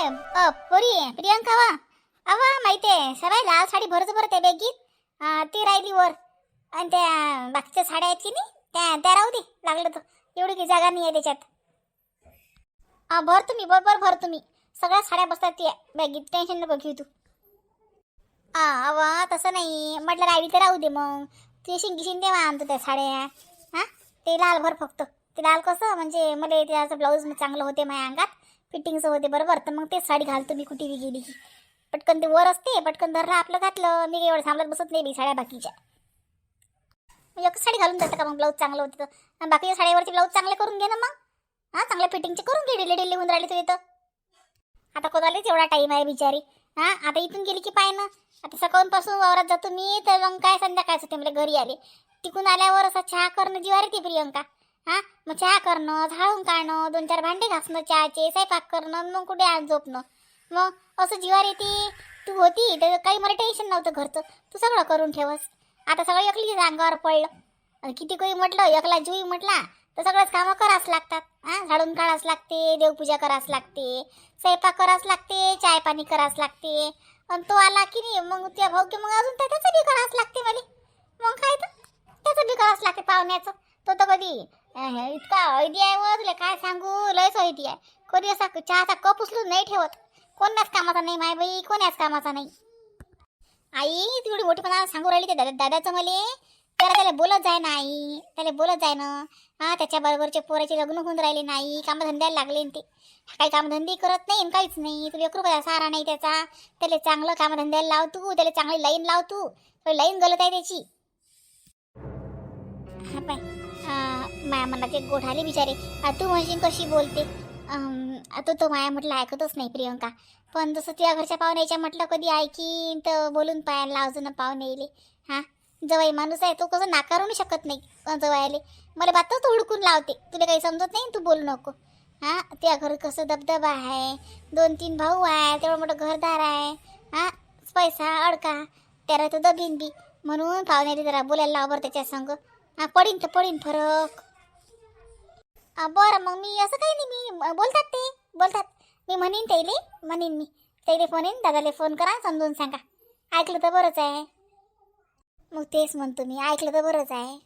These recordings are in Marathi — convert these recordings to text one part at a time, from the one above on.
अ, पोरी प्रियंका वा. अवा माहिती आहे सबाई लाल साडी भरच भरत आहे बॅगीत ती राहिली वर. आणि त्या बाकीच्या साड्या आहेत की नाही त्या त्या राहू दे लागलं तर. एवढी की जागा नाही आहे त्याच्यात. हा भर तुम्ही बरोबर भर तुम्ही. सगळ्या साड्या बसतात त्या. बॅगीत टेन्शन नको घेऊ तू. हा अवा तसं नाही. म्हटलं राहिली तर राहू दे मग. ती शिंगी शिंदे आणतो त्या साड्या. हां? ते लाल भर फक्त. ते लाल कसं? म्हणजे मला त्याचं ब्लाऊज चांगलं होते माझ्या अंगात. फिटिंगचं होते बरोबर. तर मग तेच साडी घालतो मी कुठे गेली की. पटकन ते वर असते पटकन धरला आपलं घातलं मी एवढं थांबलं बसत नाही बी साड्या बाकीच्या. एक साडी घालून जातं का मग ब्लाऊज चांगलं होतं तर? बाकीच्या साड्यावरती ब्लाऊज चांगले करून घे ना मग. हां चांगल्या फिटिंगचे करून घे डेली डेली होऊन राहिले तू इथं. आता कोणालाच एवढा टाईम आहे बिचारी. हां आता इथून गेली की पाय ना. आता सकाळपासून वावरात जातो मी तर मग काय संध्याकाळचं होते मला घरी आले. तिकून आल्यावर असा चहा करणं जीवार ती प्रियंका. हां? मग चहा करणं झाडून काढणं दोन चार भांडे घासणं चहाचे स्वयंपाक करणं मग कुठे आज झोपणं? मग असं जीवार येते. तू होती तर काही मला टेन्शन नव्हतं घरचं. तू सगळं करून ठेवस. आता सगळं एकली अंगावर पडलं. आणि किती काही म्हटलं एकला जुई म्हटला तर सगळंच कामं करावंच लागतात. हां? झाडून काढावंच लागते देवपूजा करावंच लागते स्वयंपाक करावंच लागते चाय पाणी करावंच लागते. आणि तो आला की नाही मग त्या भाऊ की मग अजून त्या- त्याचं बी करावंच लागते मला मग काय तर? त्याचं बी करावंच लागते पाहुण्याचं. तो तर कधी इतका ऐदी आहे व तुला काय सांगू? लयच ऐदी आहे. कधी असा चहाचा कप उचलून नाही ठेवत. कोणाच कामाचा नाही माय बाई कोणाच कामाचा नाही. आई तेवढी मोठी मोठीपणा सांगू राहिली ते दादा दादाचं मले? त्याला त्याला बोलत जाय ना आई. त्याला बोलत जाय ना. हा त्याच्या बरोबरचे पोराचे लग्न होऊन राहिले नाही कामधंद्याला लागले ते. काही कामधंदे करत नाही काहीच नाही. तुला एक रुपया सारा नाही त्याचा. त्याला चांगलं कामधंद्याला लाव तू. त्याला चांगली लाईन लाव तू. लाईन गलत आहे त्याची. हा पाय. माया मनात एक गोठ आली बिचारे. तू म्हणशील कशी बोलते? अं, आता तो माया म्हटलं ऐकतच नाही प्रियंका. पण जसं तुझ्या घरच्या पाहुण्याच्या म्हटलं कधी ऐकीन तर बोलून पायाला लावजून पाहुणे येईल हां? जवाई माणूस आहे तो कसं नाकारू शकत नाही जवायले मला बातच तो हुडकून लावते. तुला काही समजत नाही? तू बोलू नको. हां? त्या घर कसं दबदबा आहे दोन तीन भाऊ आहे तेवढं मोठं घरदार आहे. हां? पैसा अडका त्याला तो दबीन बी. म्हणून पाहुण्याला जरा बोलायला लाव बरं त्याच्या संग. हां पडीन तर पडीन फरक. बरं मग मी असं काही नाही मी बोलतात ते बोलतात. मी म्हणेन त्याले म्हणेन मी. त्याले फोन येईन दादाले फोन करा समजून सांगा. ऐकलं तर बरंच आहे. मग तेच म्हणतो मी ऐकलं तर बरंच आहे.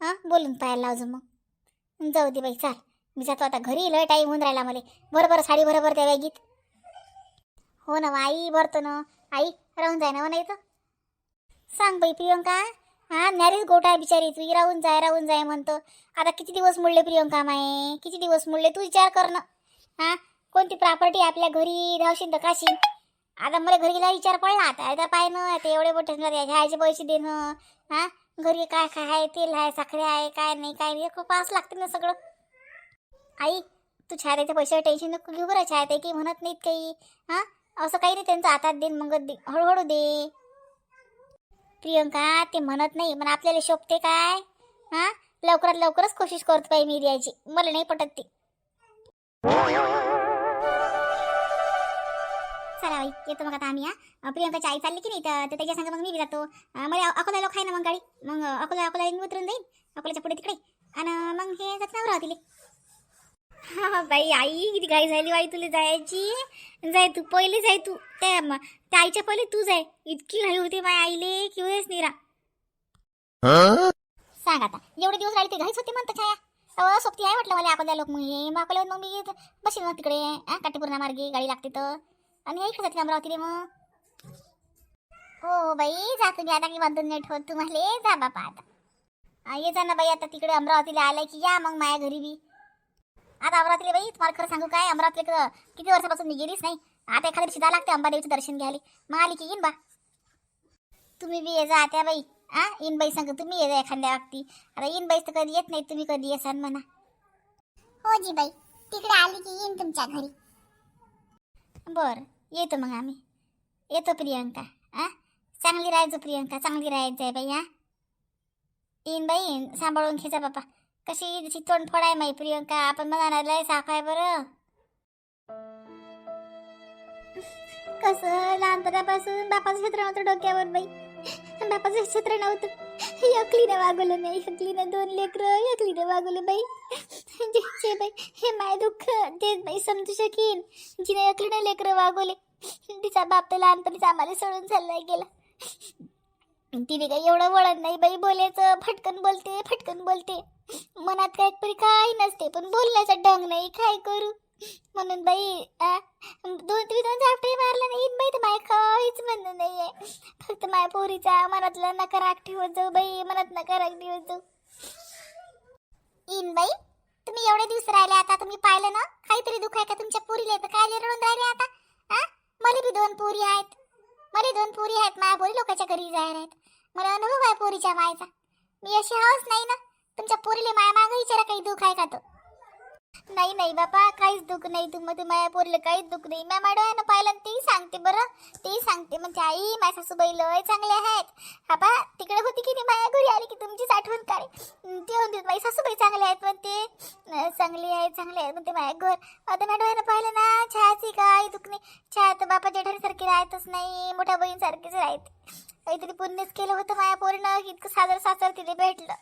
हां बोलून पाहायला लावजो मग. जाऊ दे बाई चाल. मी जातो आता घरी लय टाईम होऊन राहिला मला. बरोबर साडी बरोबर त्या गीत. हो ना मग आई भरतो ना. आई राहून जाय ना नाही तर. सांग बाई प्रियंका. हा नॅरीच गोटा आहे बिचारी तू राहून जाय राहून जाय म्हणतो. आता किती दिवस मुडले प्रियंका माये? किती दिवस मुडले तू विचार कर ना. हा कोणती प्रॉपर्टी आपल्या घरी? राहशील तर काशील आता मला घरी गेला विचार पडला आता आता पाय ना आता एवढे मोठे घ्यायचे पैसे देणं. हा घरी काय काय आहे तेल आहे साखरे आहे काय नाही काय नाही खूप पास लागते ना सगळं. आई तू छायाच्या पैशावर टेन्शन नको घेऊ बरं छायात आहे की म्हणत नाहीत काही. हां असं काही नाही त्यांचं हातात देईन मग दे हळूहळू दे. प्रियंका ते म्हणत नाही पण आपल्याला शोभते काय? हा? लवकरात लवकरच कोशिश करतो बाई मी द्यायची. मला नाही पटत ते. चला बाई येतो मग आता आम्ही हा. प्रियंकाची आई चालली की नाही? तर तर त्याच्या संग मग मी बी जातो. अं, मला अकोला लोक आहे ना मग गाडी. मग अकोला अकोला उतरून जाईन. अकोल्याच्या पुढे तिकडे. आणि मग हे जात राहतील हा बाई आई किती घाई झाली बाई तुला जायची. जाय तू पहिले जाय तू. त्या म- त्या आईच्या पहिले तू जाय. इतकी घाई होती माझ्या आईले की वेळच निरा सांग आता एवढे दिवस राहिले ते घाईच होते म्हणतात छाया. अ सोबती आहे म्हटलं मला अकोल्या लोक मग हे मग अकोल्यावर मग मी बसेल मग तिकडे हा काटेपूर्णा मार्गे गाडी लागते तर. आणि हे इकडे जाते अमरावतीले मग. हो बाई जा तुम्ही आता की बांधून नाही ठेवत तुम्हाला. जा बापा आता. हा, ये जा ना बाई आता तिकडे अमरावतीला आलाय की या मग माया घरी बी. आता अमरावतीला बाई तुम्हाला खरं सांगू काय? अमरावतीला क- किती वर्षापासून मी गेलीच नाही. आता एखाद्या दिवशी लागते अंबादेवीचं दर्शन घ्यायला. मग आली की येईन बा. तुम्ही बी ये जा त्या बाई. आ? येईन बाई सांग तुम्ही ये जा एखाद्या व्यक्ती आता येईन बाई तर कधी येत नाही तुम्ही कधी येसान म्हणा. हो जी बाई तिकडे आली की येईन तुमच्या घरी. बरं येतो मग आम्ही. येतो प्रियंका. आ? चांगली राहायचो प्रियंका चांगली राहायचं आहे बाई हा येईन बाई सांभाळून खेचा बापा. कशी जशी तोंड फोडाय माई प्रियंका आपण म्हणाला आणायला साफ आहे बरं. कसं लहानपणापासून बापाचं क्षेत्र नव्हतं डोक्यावर बाई. बापाचं क्षेत्र नव्हतं. एकलीनं वागवलं नाही एकलीनं दोन लेकरं एकलीनं वागवलं बाई. जे बाई हे माय दुःख ते बाई समजू शकेन. जिने एकलं लेकरं वागवले तिचा बाप तर लहानपणीच आम्हाला सोडून चाललाय गेला. तिने काही एवढं वळण नाही बाई बोलायचं. फटकन बोलते फटकन बोलते. मनात काय तरी काही नसते पण बोलण्याचा ढंग नाही. काय करू? म्हणून बाई दोन तुम्ही दोन झापटे मारलं नाही बाई तर माय काहीच म्हणणं नाहीये. फक्त माया पोरीचा मनातला नकाराक ठेवत जाऊ बाई मनात नकाराक ठेवत जाऊ. इन बाई तुम्ही एवढे दिवस राहिले आता तुम्ही पाहिलं ना काहीतरी दुःख आहे का तुमच्या पोरीला? तर काय रडून राहिले आता? हा मला बी दोन पोरी आहेत. मला दोन पोरी आहेत माया पोरी लोकांच्या घरी जायला आहेत. मला अनुभव आहे पोरीच्या मायचा. मी अशी हवस नाही ना. तुमच्या पोरीले माया मागं विचारा काही दुःख आहे का तो? नाही नाही बाबा काहीच दुःख नाही. तुम्हाला माया पोरीला काहीच दुःख नाही. माझ्या डोळ्यानं पाहिलं आणि तेही सांगते बरं. तेही सांगते. म्हणजे आई माझ्या सासूबाई लय चांगले आहेत. बाबा तिकडे होती की नाही? माया घरी आली की तुमचीच आठवण काय? ते म्हणते माझी सासूबाई चांगले आहेत पण ते चांगली चांगले आहेत चांगले आहेत. म्हणते माया घर. आता मॅडम पाहिलं ना छायाची काय दुःख नाही. चहा तर बापा जेठारीसारखी राहतच नाही. मोठ्या बहीणसारखीच राहते. काहीतरी पुण्यच केलं होतं माया पोरीनं. इतकं साजर साजर तिथे भेटलं.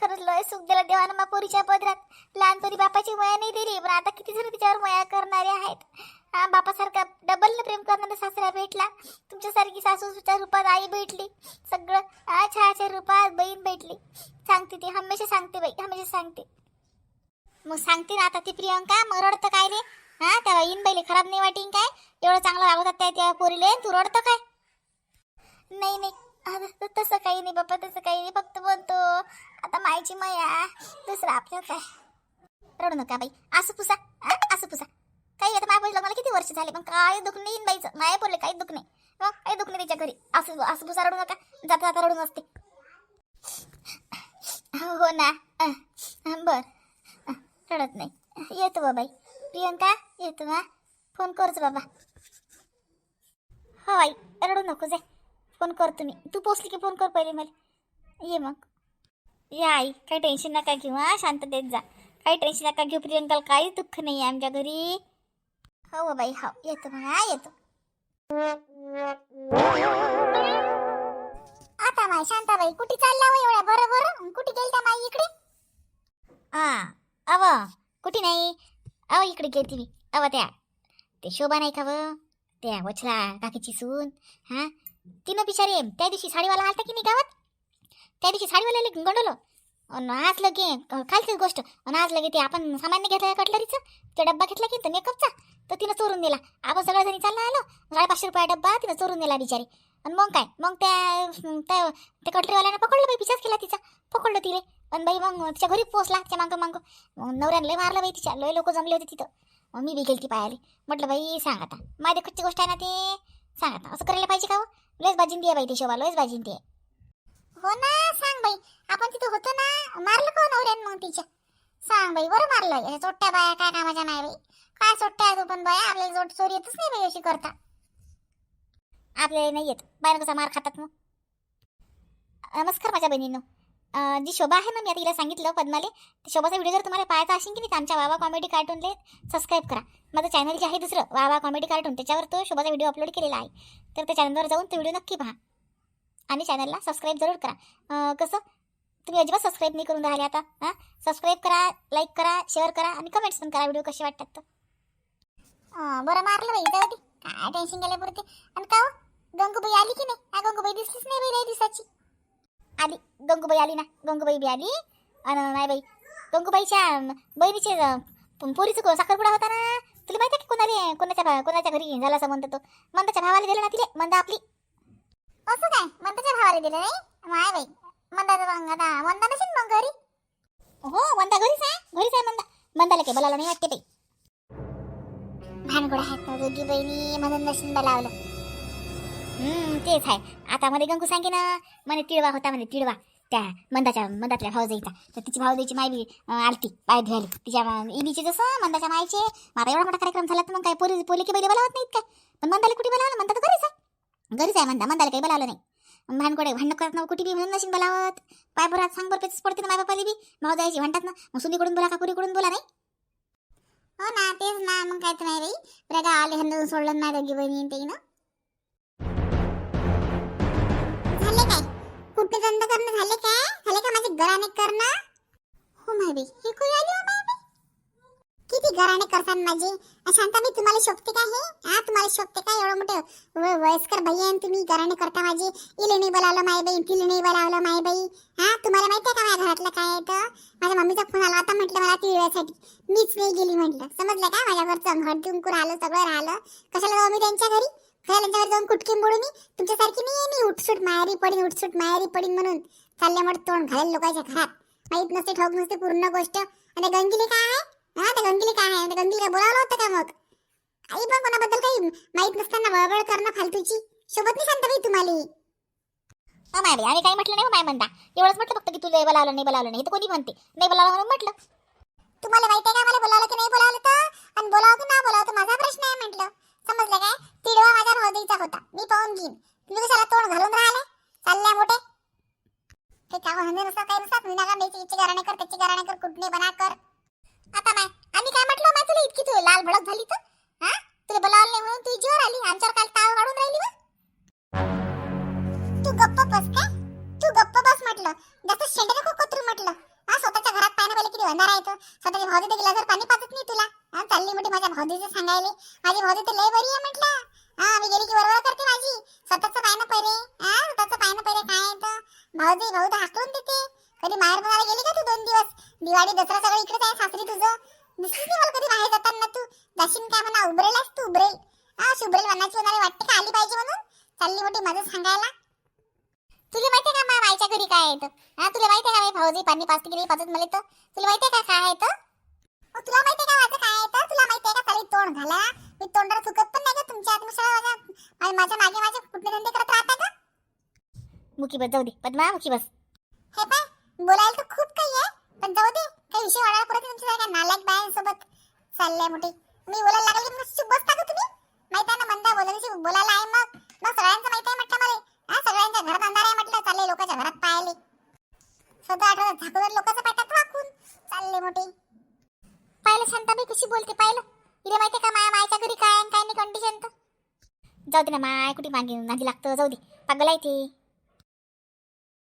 खरंच लय सुख दिलं देवानं मा पोरीच्या पदरात. लहानपणी बापाची मया नाही दिली पण आता किती जण तिच्यावर मया करणारे आहेत. हा बापासारखा डबल प्रेम करणारा सासरा भेटला. तुमच्यासारखी सासूच्या रूपात आई भेटली. सगळं हा रूपात बहीण भेटली. सांगते ती हमेशा सांगते बाई हमेशा सांगते. मग सांगते ना आता ती प्रियंका मग रडतं काय रे? हा त्या बहीण बाईले खराब नाही वाटेन काय? एवढं चांगलं वागवतात त्या त्या पोरीले तू रडतं काय? नाही नाही. तसं काही नाही बाप्पा तसं काही नाही. फक्त बोलतो. आता मायची माया. दुसरं आपलं काय? रडू नका बाई. असं पुसा. असं पुसा. काही आता माया बोललं मला किती वर्ष झाले? पण काय दुख नाही बाईचं. माया बोलले काही दुख नाही. मग काही दुख नाही तिच्या घरी. असं असं पुसा रडू नका. जाता जाता रडू नसते हो हो ना बर. रडत नाही. येतो बाबाई प्रियंका येतो ना फोन करच बाबा. हो आई रडू नको जाय. फोन करतो मी. तू पोचली की फोन कर पहिले मला. ये मग. या आई काही टेन्शन नका घेऊ हा शांततेत जा. काही टेन्शन नका घेऊ प्रियंकाला काही दुःख नाही आहे आमच्या घरी. हो, हो बाई हो येतो मग हा येतो. आता माय शांताबाई कुठे चालल्या हो एवढ्या बरं बरं कुठे गेलता माई इकडे? हा अव कुठे नाही? अव इकडे गेली मी. अव त्या ते शोभा नाही का व? त्या वचला काकीची सून हा तिनं बिचारे त्या दिवशी साडीवाला आलता की नाही गावात? त्या दिवशी साडीवाल्याला गंडवलं. अन आज लगे खालचीच गोष्ट. आणि आज लगे ते आपण सामान्य घेतलं कटलरीचं ते डब्बा घेतला की तर मेकअपचा तर तिनं चोरून दिला आपण सगळ्या जणी चालला आलो. साडेपाचशे रुपया डब्बा तिनं चोरून दिला बिचारी. आणि मग काय? मग त्या त्या त्या कटलरीवाल्यानं पकडलं बाई पिचाच केला तिचा. पकडलं तिले. आणि बाई मग तिच्या घरी पोचला तिच्या मागं मागं. नवऱ्यानं लय मारलं बाई तिच्या. लय लोक जमले होते तिथं. मग मी बी गेली ती पायाली. म्हटलं बाई सांग आता. माझ्या कच्ची गोष्ट आहे ना ते. सांग आता. असं करायला पाहिजे का हो? लयच बाजीन दे बाई ते शोभा लयच बाजीन दे हो ना सांग बाई. आपण तिथं होतो ना मारलं कोण नवऱ्यान मग तिच्या? सांग बाई बरं मारलं. या चोट्ट्या बाया काय कामाच्या नाही बाई. काय चोट्ट्या तू हो पण बाया? आपल्याला जोट चोरी येतच नाही बाई अशी करता. आपल्याला नाही येत. बाहेर कसा मार खातात मग? नमस्कार माझ्या बहिणीनं. जी शोभा आहे ना मी आता तिला सांगितलं पद्माले ते शोभाचा व्हिडिओ जर तुम्हाला पाहायचा असेल की नाही तर आमच्या वावा कॉमेडी कार्टूनले सबस्क्राईब करा. माझं चॅनल जे आहे दुसरं वावा कॉमेडी कार्टून त्याच्यावर तो शोभाचा व्हिडिओ अपलोड केलेला आहे. तर त्या चॅनलवर जाऊन तो व्हिडिओ नक्की पहा. आणि चॅनलला सबस्क्राईब जरूर करा. कसं? तुम्ही अजिबात सबस्क्राईब नाही करून राहिले आता हां? सबस्क्राईब करा लाईक करा शेअर करा आणि कमेंट्स पण करा व्हिडिओ कसे वाटतात तर. बरं मारलं बाई जाऊ दे. काय टेन्शन गेल्यापुरते आणि का हो? गंगूबाई आली की नाही? गंगूबाई दिसलीच नाही बाई लय दिवसाची. आली. गंगूबाई आली ना? गंगूबाई बी आली. आणि नाही बाई गंगूबाईच्या बहिणीचे पोरीचं साखरपुडा होता ना? तुला माहिती आहे की कोणाला? कोणाच्या भा- कोणाच्या घरी झाला असं म्हणतो तो? मंदाच्या भावाला दिलं ना तिले? मंदा आपली. असं काय? मंदाच्या भावाला दिलं नाही? माय बाई मंदाचा मग आता मंदा नसेल मग घरी? हो मंदा घरीच आहे. घरीच आहे मंदा. मंदाला काही बोलायला नाही वाटते बाई. भानगड आहेत दोघी बहिणी म्हणून नशीन लावलं. हम्म तेच आहे आता मध्ये गंगू सांगे ना म्हणे तिळवा होता म्हणे तिळवा. त्या मंदाच्या मंदातल्या भाऊजाईचा. तर तिची भाऊजाईची माय बी आलती पाय धुवाली तिच्या इबीचे जसं मंदाच्या मायचे मला एवढा मोठा कार्यक्रम झाला तर मग काय पोरी पोली की बैले बोलावत नाहीत काय पण मंदाला कुठे बोलावलं? म्हणतात घरीच आहे. घरीच आहे म्हणता मंदाला काही बोलावलं नाही. भानकोडे भांडण करत ना कुठे बी म्हणून नशीन बोलावत. पाय बरात सांग बरं पेचच पडते ना माय बापाली बी. भाऊजाईची म्हणतात ना मग सुनीकडून बोला का पुरीकडून बोला नाही? हो ना तेच ना मग काय तर नाही बाई. तुला आले हंदून सोडलं नाही दोघी बहिणी ते ना. कुठे धंदा करणं झाले काय? झाले का माझे घराने करणं? हो माय हे कोणी आली हो माय किती घराणे करतात माझे? शांता मी तुम्हाला शोभते का हे? हा तुम्हाला शोभते का? एवढं मोठं वयस्कर बाई आहे आणि तुम्ही घराणे करता माझे. इले नाही बोलावलं माय बाई तिले नाही बोलावलं माय बाई. हा तुम्हाला माहिती आहे का माझ्या घरातलं काय आहे तर? माझ्या मम्मीचा फोन आला होता म्हटलं मला तिळव्यासाठी मीच नाही गेली म्हटलं. समजलं का? माझ्या घरचं हळदी कुंकू आलं सगळं राहिलं. कशाला जाऊ मी त्यांच्या घरी? घरी जाऊन कुटकी मोडू मी तुमच्यासारखी नाही मी. उठसूट माहेरी पडीन उठसूट माहेरी पडीन म्हणून. चालल्यामुळे तोंड घालेल लोकांच्या घरात. माहीत नसते ठोक नसते पूर्ण गोष्ट. आणि गंगिली काय आहे? हा त्या गंगिली काय आहे? गंगिली काय बोलावलं होतं का मग? आई पण कोणाबद्दल काही माहीत नसताना बळबळ करणं फालतूची. सोबत नाही शांताबाई तुम्हाला. अ माय बाई आम्ही काही म्हटलं नाही हो माय म्हणता एवढंच म्हटलं फक्त की तुला बोलावलं नाही बोलावलं नाही. तर कोणी म्हणते? नाही बोलावलं म्हणून म्हटलं. तुम्हाला माहिती आहे का मला बोलावलं की नाही बोलावलं तर? आणि बोलावं की ना बोलावं तर माझा प्रश्न आहे म्हटलं. समजलं काय? तिडवा माझ्या भाऊजीचा होता. मी पाहून घेईन. तुम्ही कशाला तोंड घालून राहिले? चालल्या मोठे. ते काम म्हणणे नसतं काही नसतात मी नका मेची इच्छी गाराणे कर त्याची गाराणे कर कुठणे बना कर. आता नाही आम्ही काय म्हटलं माय तुला इतकी तू लाल भडक झाली तर? हा? तुला बोलावलं नाही म्हणून तू जीवर आली? आमच्यावर काल ताव काढून राहिली बा. तू गप्प बस काय? तू गप्प बस म्हटलं. जास्त शेंडे नको कोतरू म्हटलं. हा स्वतःच्या घरात पाणी पहिले किती वंदार आहे तो हो. स्वतःच्या भावजीच्या देखील पाणी पाजत नाही. चालली सांगायले. माझी भाऊजी तर लय बरी आहे म्हटलं. हा मी गेली की बरोबर करते माझी. स्वतःच पाय ना पहिले. हा स्वतःच पाय ना पहिले काय आहे तर भाऊजी भाऊ तर हाकलून देते. कधी माहेर बनायला गेली का तू दोन दिवस? दिवाळी दसरा सगळं इकडेच आहे सासरी तुझं. दिसलीच नाही मला कधी बाहेर जाताना तू? जाशील काय म्हणा उबरेलास तू उबरेल हा शुभ्रेल वनाची होणारी वाटते का? आली पाहिजे म्हणून? चालली मोठी माझं सांगायला. तुला माहिती का माझ्या मायच्या घरी काय येतं हा तुला माहिती का भाऊजी पाणी पाच किती पाचत मला तर तुला माहिती का काय येतं तुला माहिती का माझं तोंड घाला मी तोंडाला चुकत पण नाही का तुमच्या आत्मशाळा माझ्या माझ्या मागे माझे कुठले धंदे करत राहता का? मुखी बस जाऊ दे. पद्मा मुखी बस. हे पाय बोलायला तर खूप काही आहे पण जाऊ दे काही विषय वाढायला पुरत तुमच्या सारख्या नालायक बायांसोबत चाललंय मोठी. मी बोलायला लागले की चुप बसता का तुम्ही? माहिती आहे ना मंदा बोलायची बोलायला आहे मग. मग सगळ्यांचं माहिती आहे म्हटलं मला. हा सगळ्यांच्या घरात अंधार आहे म्हटलं. चालले लोकांच्या घरात पाहिले स्वतः आठवत झाकून लोकांचं पाठ्यात वाकून. चालले मोठी. पाहिलं शांताबाई कशी बोलते पाहिलं. तिला माहिती का माया मायच्या घरी काय आणि काय नाही कंडिशन तर? जाऊ दे ना माय कुठे मागे नादी लागतं? जाऊ दे. पागल आहे ती.